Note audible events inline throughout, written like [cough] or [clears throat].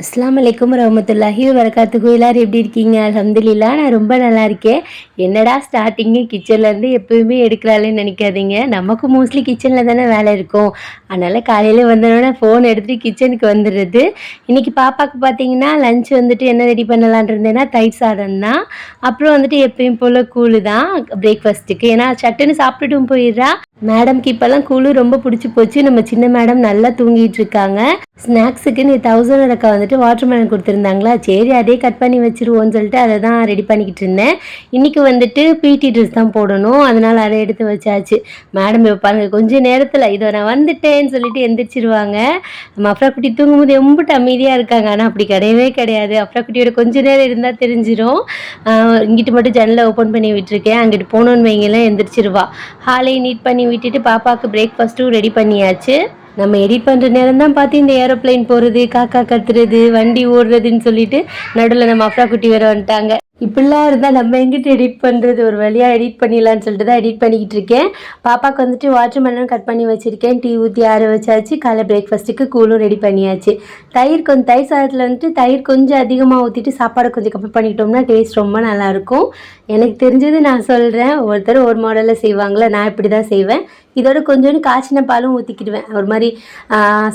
அஸ்லாம் அலைக்கும் ரஹமத்துல்லாஹி வரகாத்துக்கு எல்லாரும் எப்படி இருக்கீங்க? அல்ஹம்துலில்லா நான் ரொம்ப நல்லா இருக்கேன். என்னடா ஸ்டார்டிங்கு கிச்சன்லேருந்து எப்பயுமே எடுக்கிறாளேன்னு நினைக்காதீங்க. நமக்கு மோஸ்ட்லி கிச்சனில் தானே வேலை இருக்கும். அதனால் காலையில் வந்தோடனே ஃபோன் எடுத்துகிட்டு கிச்சனுக்கு வந்துடுறது. இன்றைக்கி பாப்பாவுக்கு பார்த்தீங்கன்னா லஞ்ச் வந்துட்டு என்ன ரெடி பண்ணலான் இருந்தேன்னா தயிர் சாதம் தான். அப்புறம் வந்துட்டு எப்பயும் போல் கூழு தான் பிரேக்ஃபாஸ்ட்டுக்கு ஏன்னா சட்டுன்னு சாப்பிட்டுட்டும் போயிடுறா. மேடம்க்கு இப்போல்லாம் குழு ரொம்ப பிடிச்சி போச்சு. நம்ம சின்ன மேடம் நல்லா தூங்கிட்டு இருக்காங்க. ஸ்நாக்ஸுக்கு நீ தௌசண்ட் அக்கா வந்துட்டு வாட்டர்மெலன் கொடுத்துருந்தாங்களா? சரி அதே கட் பண்ணி வச்சிருவோன்னு சொல்லிட்டு அதை தான் ரெடி பண்ணிக்கிட்டு இருந்தேன். இன்னைக்கு வந்துட்டு பிடி ட்ரெஸ் தான் போடணும். அதனால அதை எடுத்து வச்சாச்சு. மேடம் இப்போ பாருங்க கொஞ்ச நேரத்தில் இதோ நான் வந்துட்டேன்னு சொல்லிட்டு எந்திரிச்சிருவாங்க. நம்ம அஃப்ரா குட்டி தூங்கும்போது எம்பிட்டு அமைதியாக இருக்காங்க. ஆனால் அப்படி கிடையவே கிடையாது. அஃப்ரா கொஞ்சம் கொஞ்ச நேரம் இருந்தால் தெரிஞ்சிடும் இங்கிட்டு மட்டும் ஜன்னலை ஓப்பன் பண்ணி விட்டுருக்கேன். அங்கிட்டு போனோன்னு வைங்களேன் எந்திரிச்சிருவா. ஹாலை நீட் பண்ணி விட்டுட்டு பாப்பாவுக்கு பிரேக்ஃபாஸ்ட்டும் ரெடி பண்ணியாச்சு. நம்ம எடிட் பண்ணுற நேரம் தான் பார்த்து இந்த ஏரோப்ளைன் போகிறது காக்கா கத்துறது வண்டி ஓடுறதுன்னு சொல்லிட்டு நடுவில் நம்ம அஃப்ரா குட்டி வேற வந்துட்டாங்க. இப்படிலாம் இருந்தால் நம்ம எங்கிட்ட எடிட் பண்ணுறது ஒரு வழியாக எடிட் பண்ணிடலான்னு சொல்லிட்டு தான் எடிட் பண்ணிக்கிட்டு இருக்கேன். பாப்பாவுக்கு வந்துட்டு வாட்டர் மெலன் கட் பண்ணி வச்சுருக்கேன். டீ ஊற்றி ஆற வச்சாச்சு. காலை பிரேக்ஃபாஸ்ட்டுக்கு கூலும் ரெடி பண்ணியாச்சு. தயிர் கொஞ்சம் தயிர் சாதத்தில் வந்துட்டு தயிர் கொஞ்சம் அதிகமாக ஊற்றிட்டு சாப்பாடை கொஞ்சம் கம்மி பண்ணிக்கிட்டோம்னா டேஸ்ட் ரொம்ப நல்லாயிருக்கும் எனக்கு தெரிஞ்சது நான் சொல்கிறேன் ஒருத்தர் ஒரு மாடலில் செய்வாங்களே? நான் இப்படி தான் செய்வேன். இதோட கொஞ்சோண்டு காய்ச்சின பாலும் ஊற்றிக்கிடுவேன் ஒரு மாதிரி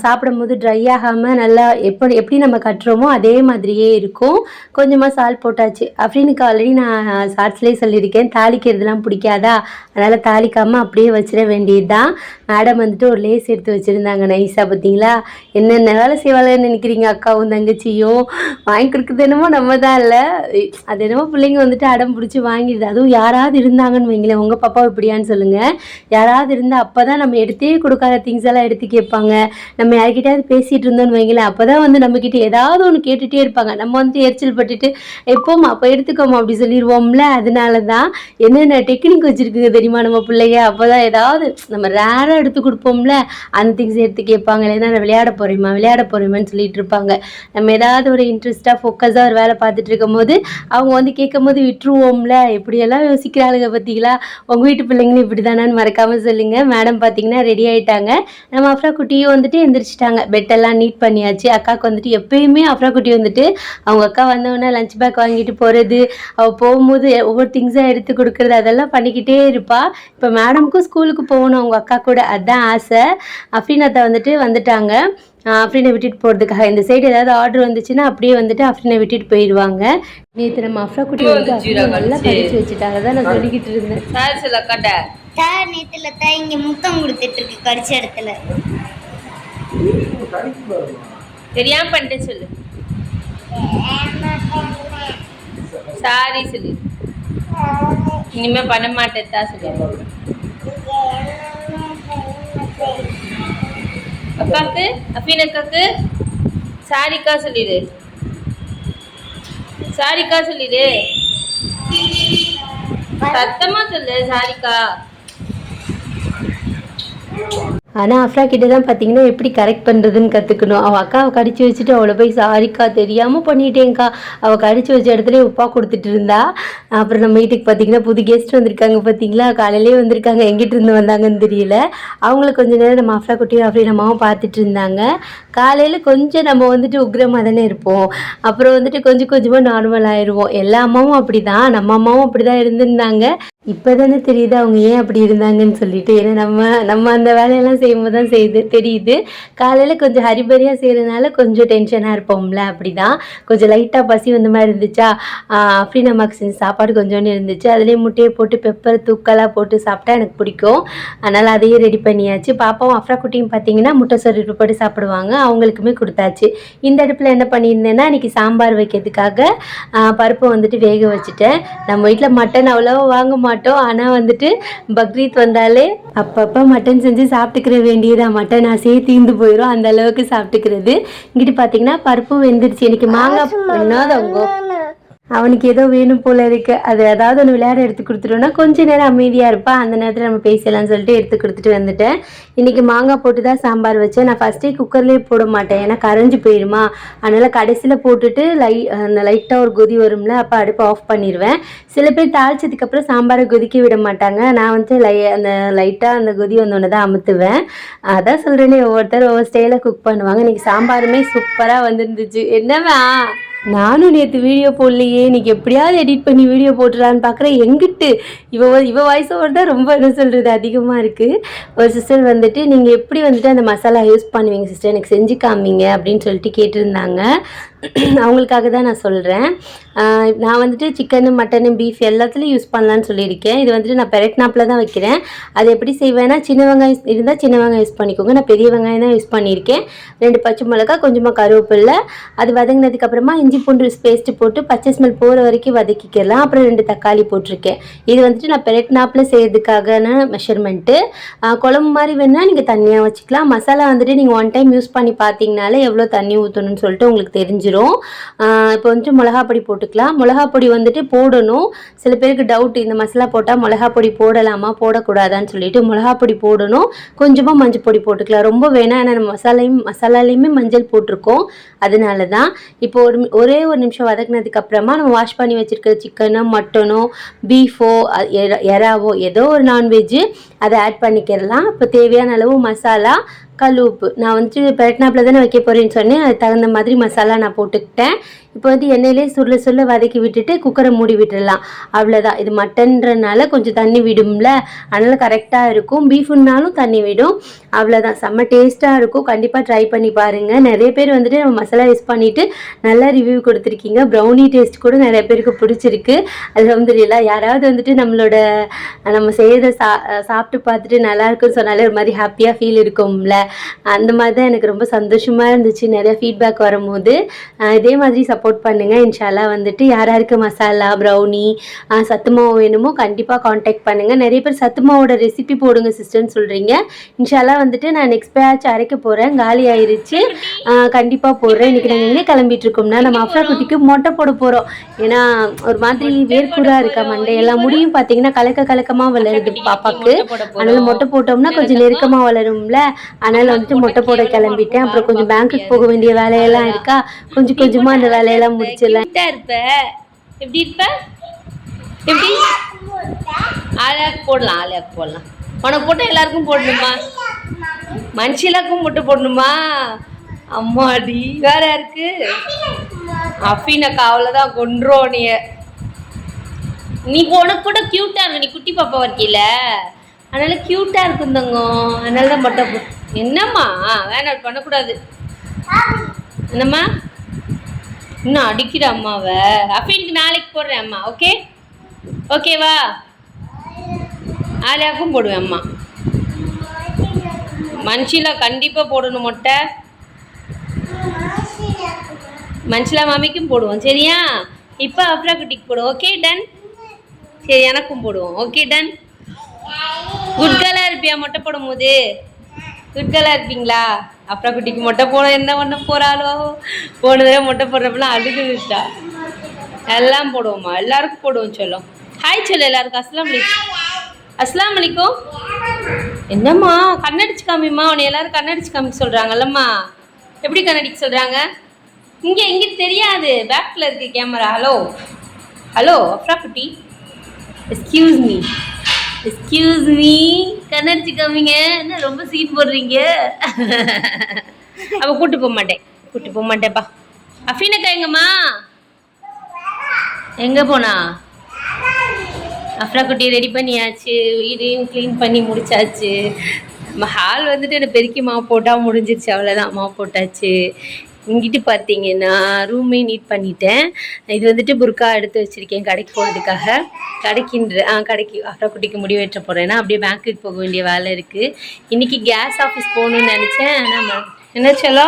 சாப்பிடும்போது ட்ரை ஆகாமல் நல்லா எப்படி எப்படி நம்ம கட்டுறோமோ அதே மாதிரியே இருக்கும். கொஞ்சமாக சால் போட்டாச்சு. அப்படின்னு ஆல்ரெடி நான் ஷார்ட்ஸ்லேயே சொல்லியிருக்கேன். தாளிக்கிறதுலாம் பிடிக்காதா? அதனால் தாளிக்காமல் அப்படியே வச்சிட வேண்டியது தான் மேடம் வந்துட்டு ஒரு லேஸ் எடுத்து வச்சுருந்தாங்க நைஸாக பார்த்தீங்களா என்னென்ன வேலை செய்வாங்கன்னு நினைக்கிறீங்க அக்காவும் தங்கச்சியும்? வாங்கி கொடுக்குறது என்னமோ நம்ம தான் இல்லை. அது என்னமோ பிள்ளைங்க வந்துட்டு அடம் பிடிச்சி வாங்கிடுது. அதுவும் யாராவது இருந்தாங்கன்னு வைங்களேன். உங்கள் பாப்பா இப்படியான்னு சொல்லுங்கள் யாராவது இருந்தால் அப்போ தான் நம்ம எடுத்தே கொடுக்காத திங்ஸ் எல்லாம் எடுத்து கேட்பாங்க. நம்ம யார்கிட்டயாவது பேசிகிட்டு இருந்தோம்னு வைங்களேன். அப்போ தான் வந்து நம்மக்கிட்ட ஏதாவது ஒன்று கேட்டுகிட்டே இருப்பாங்க. நம்ம வந்துட்டு எரிச்சல் பட்டுட்டு எப்போம்மா அப்போ எடுத்துக்கோமா அப்படி சொல்லிடுவோம்ல. அதனால தான் என்னென்ன டெக்னிக் வச்சுருக்குங்க தெரியுமா நம்ம பிள்ளைங்க? அப்போ தான் ஏதாவது நம்ம ரேராக எடுத்து கொடுப்போம்ல? அந்த திங்ஸ் எடுத்து கேட்பாங்க. இல்லைன்னா நான் விளையாட போகிறேம்மா விளையாட போகிறேமான்னு சொல்லிட்டு இருப்பாங்க. நம்ம ஏதாவது ஒரு இன்ட்ரெஸ்ட்டாக ஃபோக்கஸாக ஒரு வேலை பார்த்துட்டு இருக்கும்போது அவங்க வந்து கேட்கும் போது விட்டுருவோம்ல? இப்படியெல்லாம் யோசிக்கிறாளுங்க பார்த்தீங்களா? உங்கள் வீட்டு பிள்ளைங்களும் இப்படி தானான்னு மறக்காமல் சொல்லுங்கள் மேடம் பார்த்தீங்கன்னா ரெடி ஆகிட்டாங்க நம்ம அஃப்ரா குட்டியும் வந்துட்டு எந்திரிச்சிட்டாங்க. பெட்டெல்லாம் நீட் பண்ணியாச்சு. அக்காவுக்கு வந்துட்டு எப்பயுமே அஃப்ரா குட்டி வந்துட்டு அவங்க அக்கா வந்தவொடனே லஞ்ச் பேக் வாங்கிட்டு போகிறது அவள் போகும்போது ஒவ்வொரு திங்ஸாக எடுத்து கொடுக்குறது அதெல்லாம் பண்ணிக்கிட்டே இருப்பாள் இப்போ மேடமுக்கும் ஸ்கூலுக்கு போகணும். அவங்க அக்கா கூட அதான் ஆசை. அஃப்ரீனாத்தை வந்துட்டு வந்துட்டாங்க. அஃப்ரீனை விட்டுட்டு போகிறதுக்காக இந்த சைடு ஏதாவது ஆர்டர் வந்துச்சுன்னா அப்படியே வந்துட்டு அஃப்ரீனை விட்டுட்டு போயிடுவாங்க. நேற்று நம்ம அஃப்ரா குட்டி வந்து நல்லா படிச்சு வச்சுட்டாங்க. தான் நான் சொல்லிக்கிட்டு இருந்தேன். சாரி சொல்ல கட்ட தார் நேத்துல தான் இங்க முத்தம் கொடுத்துட்டு இருக்கு கடிச்ச இடத்துல. தெரியாம பண்ணிட்டேன் சொல்லு. சாரி சொல்லு. இனிமே பண்ண மாட்டேன் தான் சொல்லு அக்காக்கு அஃபீன் அக்காக்கு சாரிக்கா சொல்லிடு. சாரிக்கா சொல்லிடு. சத்தமா சொல்லு சாரிக்கா. ஆனால் அஃப்ரா கிட்ட தான் பார்த்தீங்கன்னா எப்படி கரெக்ட் பண்ணுறதுன்னு கற்றுக்கணும் அவள் அக்காவை கடிச்சு வச்சுட்டு அவளை போய் சாரிக்கா தெரியாமல் பண்ணிட்டேங்க்கா. அவள் கடிச்சு வச்ச இடத்துல உப்பா கொடுத்துட்டு இருந்தா. அப்புறம் நம்ம வீட்டுக்கு பார்த்தீங்கன்னா புது கெஸ்ட் வந்திருக்காங்க பார்த்தீங்களா காலையிலே வந்திருக்காங்க. எங்கிட்ட இருந்து வந்தாங்கன்னு தெரியல. அவங்கள கொஞ்ச நேரம் நம்ம அஃப்ரா குட்டியும் அப்படியே அம்மாவும் பார்த்துட்டு இருந்தாங்க. காலையில் கொஞ்சம் நம்ம வந்துட்டு உக்ரமாக தானே இருப்போம். அப்புறம் வந்துட்டு கொஞ்சம் கொஞ்சமாக நார்மல் ஆயிடுவோம் எல்லா அம்மாவும் அப்படி தான் நம்ம அம்மாவும் அப்படி தான் இருந்திருந்தாங்க. இப்போ தானே தெரியுது அவங்க ஏன் அப்படி இருந்தாங்கன்னு சொல்லிட்டு. ஏன்னா நம்ம நம்ம அந்த வேலையெல்லாம் செய்யும்போது தான் செய்யுது தெரியுது. காலையில் கொஞ்சம் ஹரிபரியாக செய்கிறதுனால கொஞ்சம் டென்ஷனாக இருப்போம்ல அப்படி தான் கொஞ்சம் லைட்டாக பசி வந்த மாதிரி இருந்துச்சா? அப்படி நமக்கு செஞ்ச சாப்பாடு கொஞ்சோண்டு இருந்துச்சு. அதுலேயே முட்டையை போட்டு பெப்பர் தூக்கலாக போட்டு சாப்பிட்டா எனக்கு பிடிக்கும். அதனால் அதையும் ரெடி பண்ணியாச்சு. பாப்பாவும் அஃப்ரா குட்டியும் பார்த்தீங்கன்னா முட்டை சொருட்டு போட்டு சாப்பிடுவாங்க. அவங்களுக்குமே கொடுத்தாச்சு. இந்த அடுப்பில் என்ன பண்ணியிருந்தேன்னா இன்றைக்கி சாம்பார் வைக்கிறதுக்காக பருப்பை வந்துட்டு வேக வச்சுட்டேன். நம்ம வீட்டில் மட்டன் அவ்வளோவா வாங்க மாட்டோம். ஆனால் வந்துட்டு பக்ரீத் வந்தாலே அப்பப்போ மட்டன் செஞ்சு சாப்பிட்டுக்கிற வேண்டியதான் மட்டன் ஆசையே தீர்ந்து போயிடும் அந்த அளவுக்கு சாப்பிட்டுக்கிறது. இங்கிட்டு பார்த்தீங்கன்னா பருப்பும் வெந்துருச்சு எனக்கு மாங்காய் என்னதவங்க அவனுக்கு ஏதோ வேணும் போல இருக்கு. அது ஏதாவது ஒன்று விளையாட எடுத்து கொடுத்துட்டோன்னா கொஞ்ச நேரம் அமைதியாக இருப்பா. அந்த நேரத்தில் நம்ம பேசலாம்னு சொல்லிட்டு எடுத்து கொடுத்துட்டு வந்துட்டேன். இன்றைக்கி மாங்காய் போட்டு தான் சாம்பார் வச்சேன். நான் ஃபஸ்ட்டே குக்கர்லேயே போட மாட்டேன். ஏன்னா கரைஞ்சி போயிடுமா அதனால் கடைசியில் போட்டுட்டு லை அந்த லைட்டாக ஒரு கொதி வரும்ல அப்போ அடுப்பை ஆஃப் பண்ணிடுவேன் சில பேர் தாளிச்சதுக்கப்புறம் சாம்பாரை கொதிக்க விட மாட்டாங்க. நான் வந்து லை அந்த லைட்டாக அந்த கொதி வந்தோடனே தான் அமுத்துவேன். அதான் சொல்கிறேனே ஒவ்வொருத்தர் ஒவ்வொரு ஸ்டைலில் குக் பண்ணுவாங்க. இன்றைக்கி சாம்பாருமே சூப்பராக வந்துருந்துச்சு. என்னவா நானும் நேற்று வீடியோ போடலையே. இன்னைக்கு எப்படியாவது எடிட் பண்ணி வீடியோ போட்டுறான்னு பார்க்குறேன் எங்கிட்டு? இவ இவ வாய்ஸ் ஓவர் தான் ரொம்ப என்ன சொல்கிறது அதிகமாக இருக்குது ஒரு சிஸ்டர் வந்துட்டு நீங்கள் எப்படி வந்துட்டு அந்த மசாலா யூஸ் பண்ணுவீங்க சிஸ்டர் எனக்கு செஞ்சு காமிங்க அப்படின்னு சொல்லிட்டு கேட்டிருந்தாங்க. [clears throat] அவங்களுக்காக தான் நான் சொல்கிறேன் நான் வந்துட்டு சிக்கனு மட்டனு பீஃப் எல்லாத்துலேயும் யூஸ் பண்ணலான்னு சொல்லியிருக்கேன். இது வந்துட்டு நான் பெரட்னாப்பில் தான் வைக்கிறேன். அது எப்படி செய்வேன்னா சின்ன வெங்காயம் இருந்தால் சின்ன வெங்காயம் யூஸ் பண்ணிக்கோங்க. நான் பெரிய வெங்காயம் தான் யூஸ் பண்ணியிருக்கேன். ரெண்டு பச்சை மிளகா கொஞ்சமாக கருவேப்பில்லை அது வதங்கினதுக்கப்புறமா இஞ்சி பூண்டு பேஸ்ட்டு போட்டு பச்சை ஸ்மெல் போகிற வரைக்கும் வதக்கிக்கலாம். அப்புறம் ரெண்டு தக்காளி போட்டிருக்கேன். இது வந்துட்டு நான் பெரட்னாப்பில் செய்கிறதுக்கான மெஷர்மெண்ட்டு குழம்பு மாதிரி வேணால் நீங்கள் தண்ணியாக வச்சுக்கலாம். மசாலா வந்துட்டு நீங்கள் ஒன் டைம் யூஸ் பண்ணி பார்த்தீங்கனாலே எவ்வளோ தண்ணி ஊற்றணும்னு சொல்லிட்டு உங்களுக்கு தெரிஞ்சிடும் இப்போ வந்துட்டு மிளகா பொடி போட்டுக்கலாம். மிளகா பொடி வந்துட்டு போடணும். சில பேருக்கு டவுட் இந்த மசாலா போட்டால் மிளகா பொடி போடலாமா போடக்கூடாதான்னு சொல்லிட்டு மிளகா பொடி போடணும். கொஞ்சமாக மஞ்சள் பொடி போட்டுக்கலாம். ரொம்ப வேணாம். ஏன்னா நம்ம மசாலையும் மசாலாலையுமே மஞ்சள் போட்டிருக்கோம். அதனால தான் இப்போ ஒரு ஒரே ஒரு நிமிஷம் வதக்குனதுக்கப்புறமா நம்ம வாஷ் பண்ணி வச்சுருக்கிற சிக்கனோ மட்டனோ பீஃபோ எறாவோ ஏதோ ஒரு நான்வெஜ்ஜு அதை ஆட் பண்ணிக்கிறலாம். இப்போ தேவையான அளவு மசாலா கல் உப்பு நான் வந்துட்டு பெரட்னாப்பில் தானே வைக்க போகிறேன்னு சொன்னேன். அதுக்கு தகுந்த மாதிரி மசாலா நான் போட்டுக்கிட்டேன். இப்போ வந்து எண்ணெயிலே சுருள சுருள வதக்கி விட்டுட்டு குக்கரை மூடி விட்டுடலாம் அவ்வளோதான் இது மட்டன்றனால கொஞ்சம் தண்ணி விடும்ல. அதனால் கரெக்டாக இருக்கும். பீஃபுன்னாலும் தண்ணி விடும். அவ்வளோதான் செம்ம டேஸ்ட்டாக இருக்கும். கண்டிப்பாக ட்ரை பண்ணி பாருங்கள் நிறைய பேர் வந்துட்டு நம்ம மசாலா யூஸ் பண்ணிவிட்டு நல்லா ரிவ்யூ கொடுத்துருக்கீங்க. ப்ரௌனி டேஸ்ட் கூட நிறைய பேருக்கு பிடிச்சிருக்கு. அல்ஹம்துலில்லாஹ் யாராவது வந்துட்டு நம்மளோட நம்ம செய்யறத சா சாப்பிட்டு பார்த்துட்டு நல்லா இருக்குன்னு சொன்னாலே ஒரு மாதிரி ஹாப்பியாக ஃபீல் இருக்கும்ல. அந்த மாதிரி தான் எனக்கு ரொம்ப சந்தோஷமாக இருந்துச்சு. நிறைய ஃபீட்பேக் வரும்போது இதே மாதிரி சப்போர்ட் பண்ணுங்கள் இன்ஷால்லா வந்துட்டு யார் யாருக்கு மசாலா ப்ரௌனி சத்து மாவு வேணுமோ கண்டிப்பாக காண்டாக்ட் பண்ணுங்கள் நிறைய பேர் சத்து மாவோட ரெசிபி போடுங்க சிஸ்டர்னு சொல்கிறீங்க இன்ஷால்லா வந்துட்டு நான் நெக்ஸ்ட் பேட்ச் அரைக்க போகிறேன் காலி ஆயிருச்சு. கண்டிப்பாக போடுறேன். இன்றைக்கி நாங்கள் எங்கே கிளம்பிட்டு இருக்கோம்னா நம்ம அஃப்ரா குட்டிக்கு மொட்டை போட போகிறோம் ஏன்னா ஒரு மாதிரி வேர்க்குறா இருக்கா மண்டையெல்லாம் முடியும் பார்த்தீங்கன்னா கலக்க கலக்கமாக வளருது பாப்பாக்கு. அதனால மொட்டை போட்டோம்னா கொஞ்சம் நெருக்கமாக வளரும்ல. அதனால வந்துட்டு மொட்டை போட கிளம்பிட்டேன். அப்புறம் கொஞ்சம் பேங்க்குக்கு போக வேண்டிய வேலையெல்லாம் இருக்கா? கொஞ்சம் கொஞ்சமாக அந்த வேலையெல்லாம் முடிச்சிடலாம் இருப்ப. எப்படி இருப்ப? எப்படி? ஆலியாக்கு போடலாம் ஆலியாக்கு போடலாம். உனக்கு போட்டு எல்லாருக்கும் போடணுமா? மனுஷிலாக்கும் போட்டு போடணுமா? அம்மாடி வேற யாருக்கு? அஃபினக்கா அவ்வளோதான் கொண்டுரும் நீ. நீ உனக்கு கூட க்யூட்டாக இருக்கு நீ குட்டி பாப்பா இருக்கீல? அதனால க்யூட்டாக இருக்கும் தங்கம். அதனால தான் மொட்டை என்னம்மா? வேணாம் பண்ணக்கூடாது. என்னம்மா? இன்னும் அடிக்கிற அம்மாவை? அஃபீனுக்கு நாளைக்கு போடுறேன் அம்மா ஓகே? ஓகேவா ஆலியாக்கும் போடுவேன் அம்மா. மன்ஷிலா கண்டிப்பாக போடணும் மொட்டை. மன்ஷிலா மாமிக்கும் போடுவோம் சரியா? இப்போ அப்ரா குட்டிக்கு போடுவோம் ஓகே டன்? சரி எனக்கும் போடுவோம் ஓகே டன்? குட் கேர்ளாக இருப்பியா மொட்டை போடும் போது இருப்பீங்களா அப்புறம் குட்டிக்கு மொட்டை போட என்ன பண்ண போகிறாளோ போன தடவை மொட்டை போடுறப்பெல்லாம் அழுதுட்டா எல்லாம் போடுவோம்மா. எல்லாருக்கும் போடுவோம் சொல்லும். ஹாய் சொல்லு எல்லாருக்கும். அஸ்லாம் வலைக்கும் அஸ்லாம் வலைக்கும் என்னம்மா கண்ணடிச்சு காமிம்மா. உன்னை எல்லாரும் கண்ணடிச்சு காமிக்க சொல்கிறாங்கல்லம்மா எப்படி கண்ணடிக்க சொல்கிறாங்க இங்கே இங்கே தெரியாது. பேக்கில் இருக்கு கேமரா ஹலோ ஹலோ அப்ரா குட்டி. எஸ்கியூஸ் மீ எக்ஸ்கியூஸ் மீ கண்ணடிச்சு காமிங்க. என்ன ரொம்ப சீன் போடுறீங்க? அப்போ கூட்டு போக மாட்டேன். கூட்டு போக மாட்டேன்ப்பா அஃபீனக்கா எங்கம்மா எங்கே போனா? அஃப்ரா குட்டியை ரெடி பண்ணியாச்சு. வீடையும் க்ளீன் பண்ணி முடிச்சாச்சு. நம்ம ஹால் வந்துட்டு எனக்கு பெருக்கி மாவு போட்டால் முடிஞ்சிருச்சு. அவ்வளோதான் மாவு போட்டாச்சு. இங்கிட்டு பார்த்தீங்கன்னா ரூமே நீட் பண்ணிட்டேன். இது வந்துட்டு புர்கா எடுத்து வச்சுருக்கேன் கடைக்கு போகிறதுக்காக கடைக்கின்ற ஆ கடைக்கு அப்புறம் குட்டிக்கு முடிவேற்ற போகிறேன்னா அப்படியே பேங்க்குக்கு போக வேண்டிய வேலை இருக்குது இன்றைக்கி கேஸ் ஆஃபீஸ் போகணுன்னு நினச்சேன். ஆனால் என்ன சொல்லோ?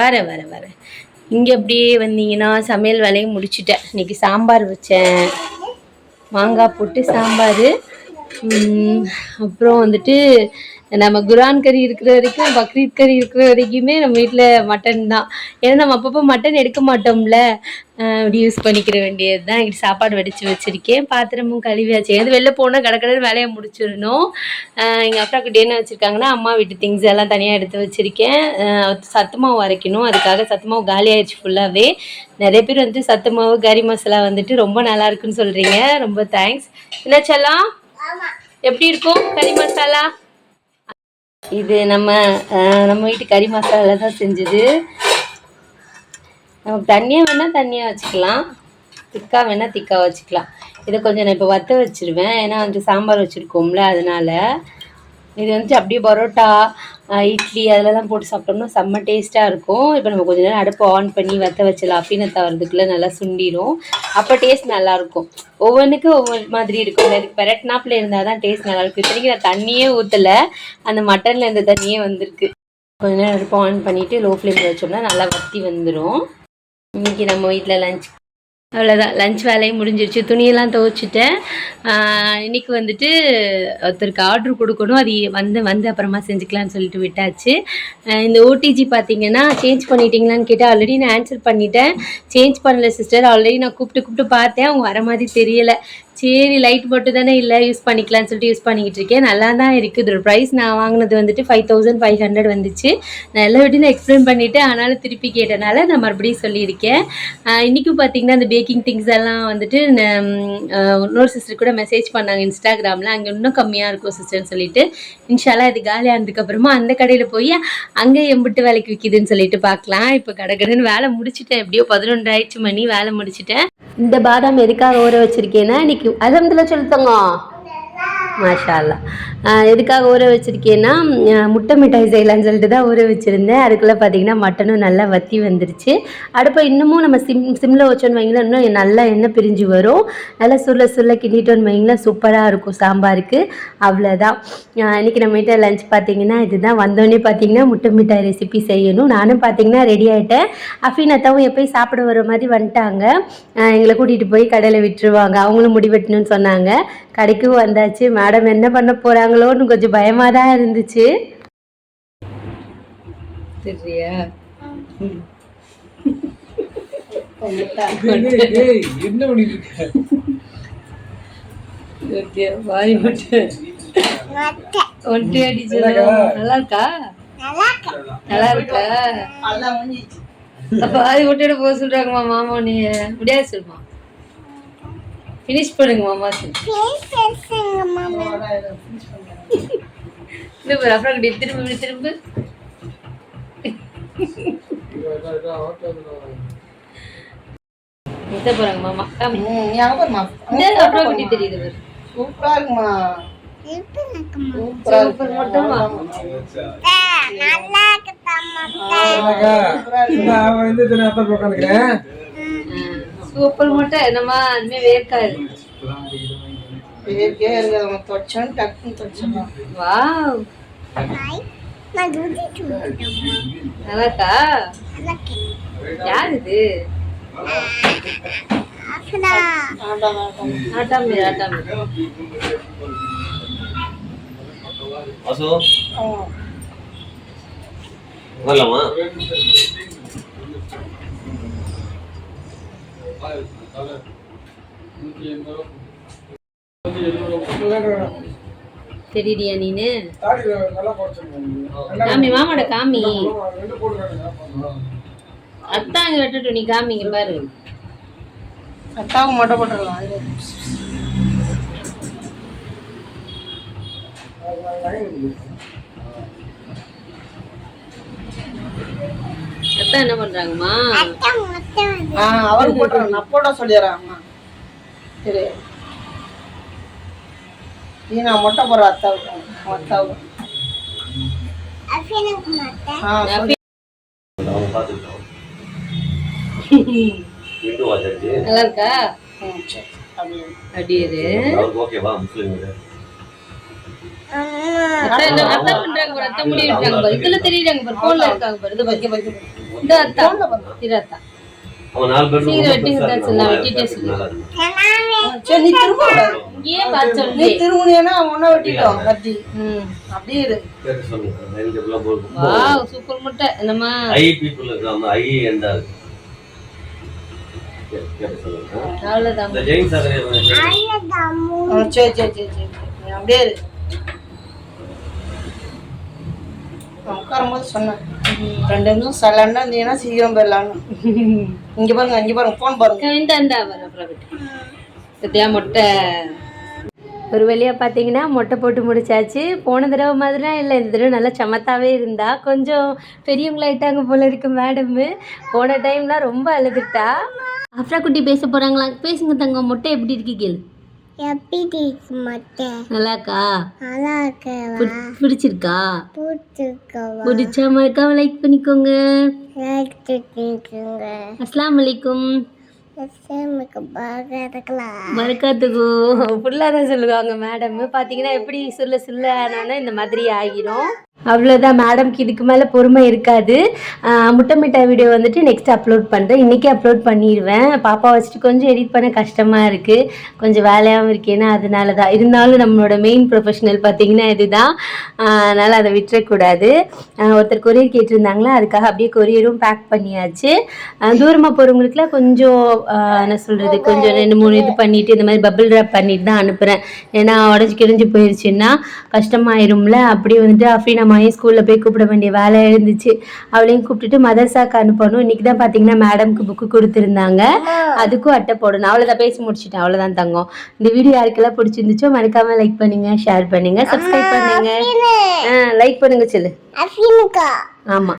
வரேன் வரேன் வரேன் இங்கே அப்படியே வந்தீங்கன்னா சமையல் வேலையை முடிச்சிட்டேன். இன்னைக்கு சாம்பார் வச்சேன். மாங்காய் போட்டு சாம்பார். அப்புறம் வந்துட்டு நம்ம குரான் கறி இருக்கிற வரைக்கும் பக்ரீத் கறி இருக்கிற வரைக்குமே நம்ம வீட்டில் மட்டன் தான். ஏன்னா நம்ம அப்பப்போ மட்டன் எடுக்க மாட்டோம்ல. அப்படி யூஸ் பண்ணிக்கிற வேண்டியது தான் இங்கிட்டு சாப்பாடு வடித்து வச்சுருக்கேன். பாத்திரமும் கழுவியாச்சு. எது வெளில போனால் கடற்கடை வேலையை முடிச்சிடணும். எங்கள் அப்பா கிட்டே என்ன வச்சுருக்காங்கன்னா அம்மா வீட்டு திங்ஸ் எல்லாம் தனியாக எடுத்து வச்சுருக்கேன். சத்து மாவு அரைக்கணும். அதுக்காக சத்துமாவு காலி ஆயிடுச்சு ஃபுல்லாகவே நிறைய பேர் வந்துட்டு சத்து மாவு கறி மசாலா வந்துட்டு ரொம்ப நல்லா இருக்குன்னு சொல்கிறீங்க ரொம்ப தேங்க்ஸ் என்ன செல்லம் எப்படி இருக்கும் கறி மசாலா? இது நம்ம அஹ், நம்ம வீட்டு கறி மசாலா தான் செஞ்சது. நமக்கு தண்ணியாக வேணால் தண்ணியாக வச்சுக்கலாம். திக்கா வேணால் திக்கா வச்சுக்கலாம். இதை கொஞ்சம் நான் இப்போ வற்ற வச்சிருவேன். ஏன்னா வந்து சாம்பார் வச்சுருக்கோம்ல அதனால. இது வந்துட்டு அப்படியே பரோட்டா இட்லி அதிலலாம் போட்டு சாப்பிட்டோம்னா செம்ம டேஸ்ட்டாக இருக்கும். இப்போ நம்ம கொஞ்ச நேரம் அடுப்பு ஆன் பண்ணி வற்ற வச்சலாம் அப்படின்னு வரதுக்குள்ளே நல்லா சுண்டிடும் அப்போ டேஸ்ட் நல்லாயிருக்கும் ஒவ்வொன்றுக்கும் ஒவ்வொரு மாதிரி இருக்கும். இதுக்கு பெரட்னாப்பில் இருந்தால் தான் டேஸ்ட் நல்லாயிருக்கும் இத்தனைக்கு நான் தண்ணியே ஊற்றலை அந்த மட்டனில் இருந்த தண்ணியே வந்திருக்கு. கொஞ்ச நேரம் அடுப்பு ஆன் பண்ணிவிட்டு லோ ஃப்ளேமில் வச்சோம்னா நல்லா வத்தி வந்துடும் இன்றைக்கி நம்ம வீட்டில் லஞ்ச் அவ்வளோதான் லஞ்ச் வேலையும் முடிஞ்சிருச்சு. துணியெல்லாம் துவைச்சிட்டேன். இன்றைக்கி இன்னைக்கு வந்துட்டு ஒருத்தருக்கு ஆர்டர் கொடுக்கணும். அது வந்து வந்து அப்புறமா செஞ்சுக்கலாம்னு சொல்லிட்டு விட்டாச்சு. இந்த ஓடிஜி பார்த்தீங்கன்னா சேஞ்ச் பண்ணிட்டீங்களான்னு கேட்டால் ஆல்ரெடி நான் ஆன்சர் பண்ணிட்டேன். சேஞ்ச் பண்ணல சிஸ்டர் ஆல்ரெடி நான் கூப்பிட்டு கூப்பிட்டு பார்த்தேன். அவங்க வர மாதிரி தெரியலை. சரி லைட் மட்டும் தானே இல்லை யூஸ் பண்ணிக்கலாம்னு சொல்லிட்டு யூஸ் பண்ணிக்கிட்டு இருக்கேன். நல்லா தான் இருக்குது. இதோட ப்ரைஸ் நான் வாங்கினது வந்துட்டு ஃபைவ் தௌசண்ட் ஃபைவ் ஹண்ட்ரட் வந்துச்சு. நான் எல்லா வீட்டையும் எக்ஸ்பிளைன் பண்ணிவிட்டு ஆனாலும் திருப்பி கேட்டனால நான் மறுபடியும் சொல்லியிருக்கேன். இன்றைக்கும் பார்த்தீங்கன்னா அந்த பேக்கிங் திங்ஸ் எல்லாம் வந்துட்டு இன்னொரு சிஸ்டர் கூட மெசேஜ் பண்ணாங்க இன்ஸ்டாகிராமில் அங்கே இன்னும் கம்மியாக இருக்கும் சிஸ்டர்னு சொல்லிட்டு. இன்ஷால்லா இது காலியானதுக்கப்புறமா அந்த கடையில் போய் அங்கே எம்பிட்டு வேலைக்கு விற்கிதுன்னு சொல்லிட்டு பார்க்கலாம் இப்போ கடை கடைன்னு வேலை முடிச்சிட்டேன். எப்படியோ பதினொன்று ஆயிடுச்சு மணி வேலை முடிச்சுட்டேன். இந்த பாதாம் எதுக்காக ஊற வச்சிருக்கேன்னா இன்னைக்கு அலமதுல செலுத்துங்க மாஷால்லா எதுக்காக ஊற வச்சிருக்கேன்னா முட்டை மிட்டாய் செய்யலாம்னு சொல்லிட்டு தான் ஊற வச்சுருந்தேன். அதுக்குள்ளே பார்த்தீங்கன்னா மட்டனும் நல்லா வத்தி வந்துருச்சு. அடுப்பை இன்னமும் நம்ம சிம் சிம்மில் வச்சோன்னு வைங்களேன் இன்னும் நல்லா எண்ணெய் பிரிஞ்சு வரும். நல்லா சுருள சுருள கிண்டிட்டோன்னு வைங்களேன் சூப்பராக இருக்கும் சாம்பாருக்கு. அவ்வளோதான் இன்றைக்கி இன்னைக்கு நம்ம வீட்டில் லஞ்ச் பார்த்தீங்கன்னா இதுதான். வந்தோடனே பார்த்தீங்கன்னா முட்டை மிட்டாய் ரெசிபி செய்யணும். நானும் பார்த்தீங்கன்னா ரெடி ஆகிட்டேன் அஃபீனத்தாவும் எப்போயும் சாப்பிட வர மாதிரி வந்துட்டாங்க. எங்களை கூட்டிகிட்டு போய் கடையில் விட்டுருவாங்க. அவங்களும் முடி வெட்டணும்னு சொன்னாங்க. கடைக்கும் வந்தாச்சு. மேடம் என்ன பண்ண போகிறாங்களோன்னு கொஞ்சம் பயமாக தான் இருந்துச்சு. ஏய், என்ன ஓகே வாய் மட்டும். ஒன்ட்டு நல்லா இருக்கா? நல்லா இருக்கா? அப்ப விட்டுட்டு போக சொல்றாங்கம்மா மாமா நீ முடியாது சொல்லுமா? ஃபினிஷ் பண்ணுங்க மாமா. இது பாரு, அப்புறம் இப்படி திரும்ப திரும்ப முத்த போறாங்க மாமா. அப்புறம் இப்படி தெரியுது பாரு. சூப்பரா இருக்குமா? சூப்பர் மட்டுமா? நான் வந்து இத்தனை நேரத்துல உட்காந்துக்கிறேன் சூப்பர் மட்டும் என்னமா இனிமே வேர்க்காது பேருக்கே இருக்காது தொச்சோன்னு தெரியுடியா நீனு? காமி மாமாட காமி. அத்தான் அங்க விட்டுட்டு நீ காமிங்க பாரு. அத்தாவும் மட்டும் போட்டுருக்கலாம் அத்தான் என்ன பண்றாங்கம்மா? ஆ அவருக்கு போட்டுருங்க நான் போட சொல்லிடுறேன் அம்மா. சரி. நீ நான் மொட்டை போடுற அத்தாவுக்கு அத்தாவுக்கு [laughs] நல்லா இருக்கா. அவருக்கு ஓகேவா முஸ்லீம் தெரியுறாங்க பாரு போன்ல இருக்காங்க பாரு. இது வைக்க வைக்க இந்த அத்தா. இரு அத்தா. அவன் நாலு பேர் சீக்கிரம் வெட்டி கொடுத்தா சொல்லலாம், வெட்டிட்டே சொல்லு. சரி நீ திரும்ப கூடாது. இங்கேயே பார்த்து நீ சொல்லு. திரும்பினா ஒன்னா வெட்டிட்டோம். கத்தி ம் அப்படியே இரு. வாவ் சூப்பர் முட்டை. நம்ம ஐ பீப்புள் இருக்காம ஐ எண்டா இருக்கு அவ்வளோதான் சரி சரி சரி சரி அப்படியே இரு. நான் உட்காரும்போது சொன்னேன் ரெண்டு நிமிஷம் சலன்னா இருந்தீங்கன்னா சீக்கிரம் போயிடலான்னு இங்க பாருங்க இங்க பாருங்க போன் பாருங்க. இந்த முட்டை. ஒரு வழியாக பார்த்தீங்கன்னா மொட்டை போட்டு முடிச்சாச்சு. போன தடவை மாதிரிலாம் இல்லை இந்த தடவை நல்லா சமத்தாவே இருந்தா. கொஞ்சம் பெரியவங்களாயிட்டாங்க போல இருக்கு மேடமு போன டைம்லாம் ரொம்ப அழுதுட்டா. அஃப்ரா குட்டி பேச போகிறாங்களா பேசுங்க தங்கம் மொட்டை எப்படி இருக்கு கேளு. எப்படி மட்டும் நல்லாக்கா நல்லா இருக்கவா பிடி- பிடிச்சிருக்கா? பூத்துக்கவா பிடிச்சா மறக்காம லைக் பண்ணிக்கோங்க. இருக்கலாம் மறக்காத்துக்கு ஃபுல்லாக தான் சொல்லுவாங்க மேடம் பார்த்தீங்கன்னா எப்படி சொல்ல சொல்ல இந்த மாதிரி ஆகிரும். அவ்வளோதான் மேடம்க்கு இதுக்கு மேலே பொறுமை இருக்காது. முட்டை மிட்டாய் வீடியோ வந்துட்டு நெக்ஸ்ட் அப்லோட் பண்ணுறேன் இன்றைக்கி அப்லோட் பண்ணிடுவேன் பாப்பா வச்சுட்டு கொஞ்சம் எடிட் பண்ண கஷ்டமாக இருக்குது கொஞ்சம் வேலையாகவும் இருக்கேன்னா அதனால தான் இருந்தாலும் நம்மளோட மெயின் ப்ரொஃபஷனல் பார்த்தீங்கன்னா இதுதான். அதனால் அதை விட்டுறக்கூடாது. ஒருத்தர் கொரியர் கேட்டிருந்தாங்களா? அதுக்காக அப்படியே கொரியரும் பேக் பண்ணியாச்சு. தூரமாக போகிறவங்களுக்குலாம் கொஞ்சம் என்ன சொல்கிறது கொஞ்சம் ரெண்டு மூணு இது பண்ணிவிட்டு இந்த மாதிரி பபிள் ரேப் பண்ணிட்டு தான் அனுப்புகிறேன் ஏன்னா உடஞ்சி கிழிஞ்சு போயிடுச்சுன்னா கஷ்டமாயிரும்ல. அப்படியே வந்துட்டு அஃபீனா மாயும் ஸ்கூலில் போய் கூப்பிட வேண்டிய வேலை இருந்துச்சு. அவளையும் கூப்பிட்டுட்டு மதர்சாக்கு அனுப்பணும். இன்றைக்கி தான் பார்த்தீங்கன்னா மேடம்க்கு புக்கு கொடுத்துருந்தாங்க. அதுக்கும் அட்டை போடணும். அவ்வளோதான் பேசி முடிச்சிட்டேன். அவ்வளோதான் தங்கம். இந்த வீடியோ யாருக்கெல்லாம் பிடிச்சிருந்துச்சோ மறக்காமல் லைக் பண்ணுங்கள் ஷேர் பண்ணுங்கள் சப்ஸ்கிரைப் பண்ணுங்கள் லைக் பண்ணுங்க சொல்லு. ஆமாம்